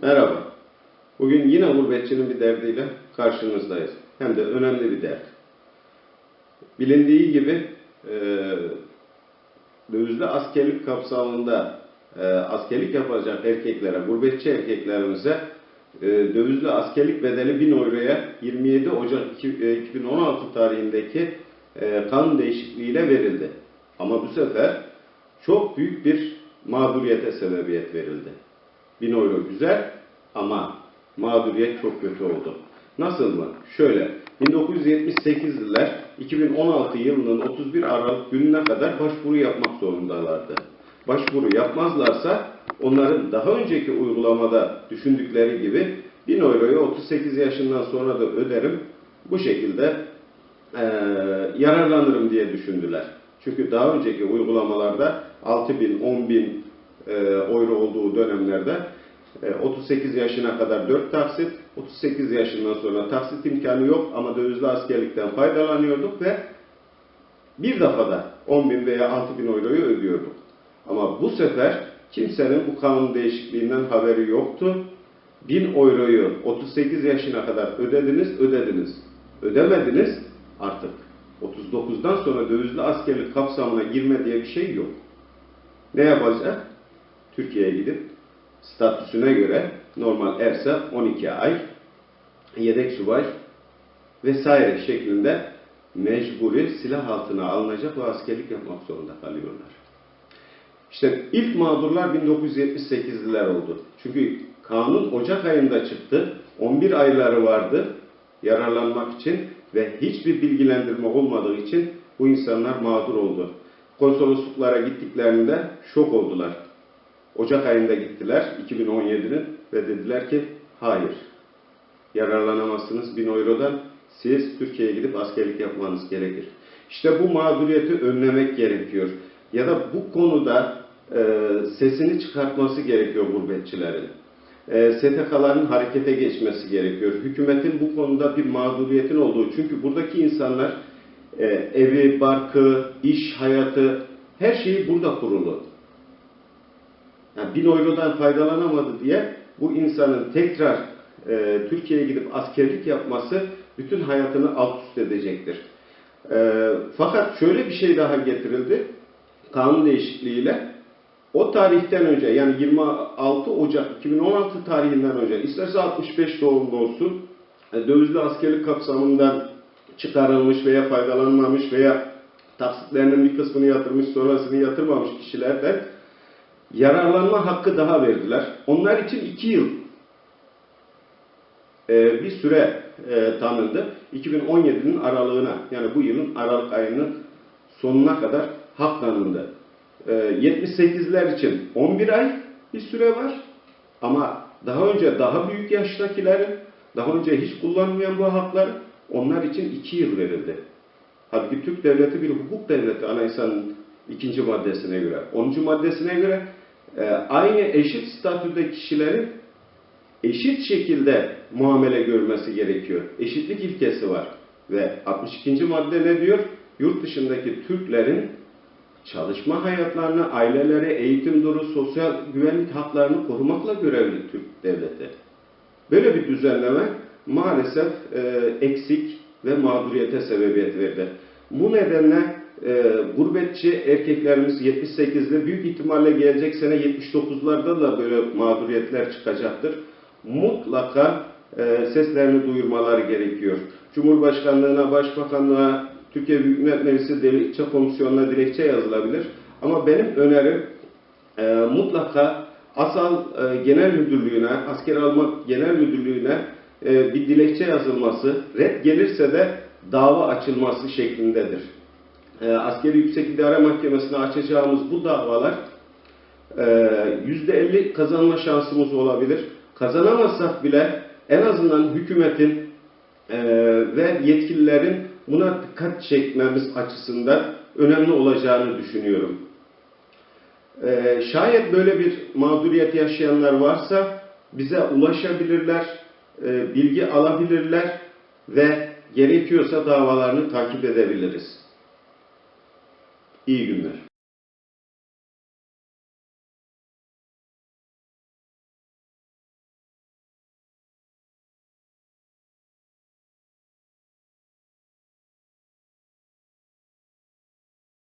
Merhaba. Bugün yine gurbetçinin bir derdiyle karşınızdayız. Hem de önemli bir dert. Bilindiği gibi e, dövizli askerlik kapsamında e, askerlik yapacak erkeklere, gurbetçi erkeklerimize e, dövizli askerlik bedeli 1000 euroya 27 Ocak iki- e, 2016 tarihindeki e, kanun değişikliğiyle verildi. Ama bu sefer çok büyük bir mağduriyete sebebiyet verildi. 1000 euro güzel ama mağduriyet çok kötü oldu. Nasıl mı? Şöyle, 1978'liler 2016 yılının 31 Aralık gününe kadar başvuru yapmak zorundalardı. Başvuru yapmazlarsa onların daha önceki uygulamada düşündükleri gibi 1000 euroyu 38 yaşından sonra da öderim. Bu şekilde eee, yararlanırım diye düşündüler. Çünkü daha önceki uygulamalarda 6 bin, 10 bin euro olduğu dönemlerde e, 38 yaşına kadar 4 taksit, 38 yaşından sonra taksit imkanı yok ama dövizli askerlikten faydalanıyorduk ve bir defada 10 bin veya 6 bin euroyu ödüyorduk. Ama bu sefer kimsenin bu kanun değişikliğinden haberi yoktu. 1000 euroyu 38 yaşına kadar ödediniz, ödediniz. Ödemediniz artık. 39'dan sonra dövizli askerlik kapsamına girme diye bir şey yok. Ne yapacak? Türkiye'ye gidip statüsüne göre normal erse 12 ay, yedek subay vesaire şeklinde mecburi silah altına alınacak ve askerlik yapmak zorunda kalıyorlar. İşte ilk mağdurlar 1978'liler oldu. Çünkü kanun Ocak ayında çıktı. 11 ayları vardı yararlanmak için ve hiçbir bilgilendirme olmadığı için bu insanlar mağdur oldu. Konsolosluklara gittiklerinde şok oldular. Ocak ayında gittiler 2017'nin ve dediler ki hayır yararlanamazsınız 1000 eurodan siz Türkiye'ye gidip askerlik yapmanız gerekir. İşte bu mağduriyeti önlemek gerekiyor. Ya da bu konuda e, sesini çıkartması gerekiyor gurbetçilerin. E, STK'ların harekete geçmesi gerekiyor. Hükümetin bu konuda bir mağduriyetin olduğu. Çünkü buradaki insanlar e, evi, barkı, iş hayatı her şeyi burada kurulu. Yani 1000 eurodan faydalanamadı diye bu insanın tekrar e, Türkiye'ye gidip askerlik yapması bütün hayatını alt üst edecektir. E, fakat şöyle bir şey daha getirildi. Kanun değişikliğiyle o tarihten önce yani 26 Ocak 2016 tarihinden önce isterse 65 doğumlu olsun e, dövizli askerlik kapsamından çıkarılmış veya faydalanmamış veya taksitlerinin bir kısmını yatırmış sonrasını yatırmamış kişilerden yararlanma hakkı daha verdiler. Onlar için iki yıl e, bir süre e, tanındı. 2017'nin aralığına yani bu yılın Aralık ayının sonuna kadar hak tanındı. E, 78'ler için 11 ay bir süre var. Ama daha önce daha büyük yaştakilerin daha önce hiç kullanmayan bu hakları onlar için 2 yıl verildi. Halbuki Türk devleti bir hukuk devleti anayasanın ikinci maddesine göre. 10. maddesine göre e, aynı eşit statüde kişilerin eşit şekilde muamele görmesi gerekiyor. Eşitlik ilkesi var. Ve 62. madde ne diyor? Yurt dışındaki Türklerin çalışma hayatlarını, aileleri, eğitim duru, sosyal güvenlik haklarını korumakla görevli Türk devleti. Böyle bir düzenleme maalesef e, eksik ve mağduriyete sebebiyet verdi. Bu nedenle e, gurbetçi erkeklerimiz 78'de büyük ihtimalle gelecek sene 79'larda da böyle mağduriyetler çıkacaktır. Mutlaka e, seslerini duyurmaları gerekiyor. Cumhurbaşkanlığına, Başbakanlığa, Türkiye Büyük Millet Meclisi Dilekçe Komisyonu'na dilekçe yazılabilir. Ama benim önerim e, mutlaka Asal e, Genel Müdürlüğü'ne, Asker Almak Genel Müdürlüğü'ne e, bir dilekçe yazılması, red gelirse de dava açılması şeklindedir. E, Askeri Yüksek İdare Mahkemesi'ne açacağımız bu davalar e, %50 kazanma şansımız olabilir. Kazanamazsak bile en azından hükümetin e, ve yetkililerin buna dikkat çekmemiz açısından önemli olacağını düşünüyorum. Ee, şayet böyle bir mağduriyet yaşayanlar varsa bize ulaşabilirler, e, bilgi alabilirler ve gerekiyorsa davalarını takip edebiliriz. İyi günler.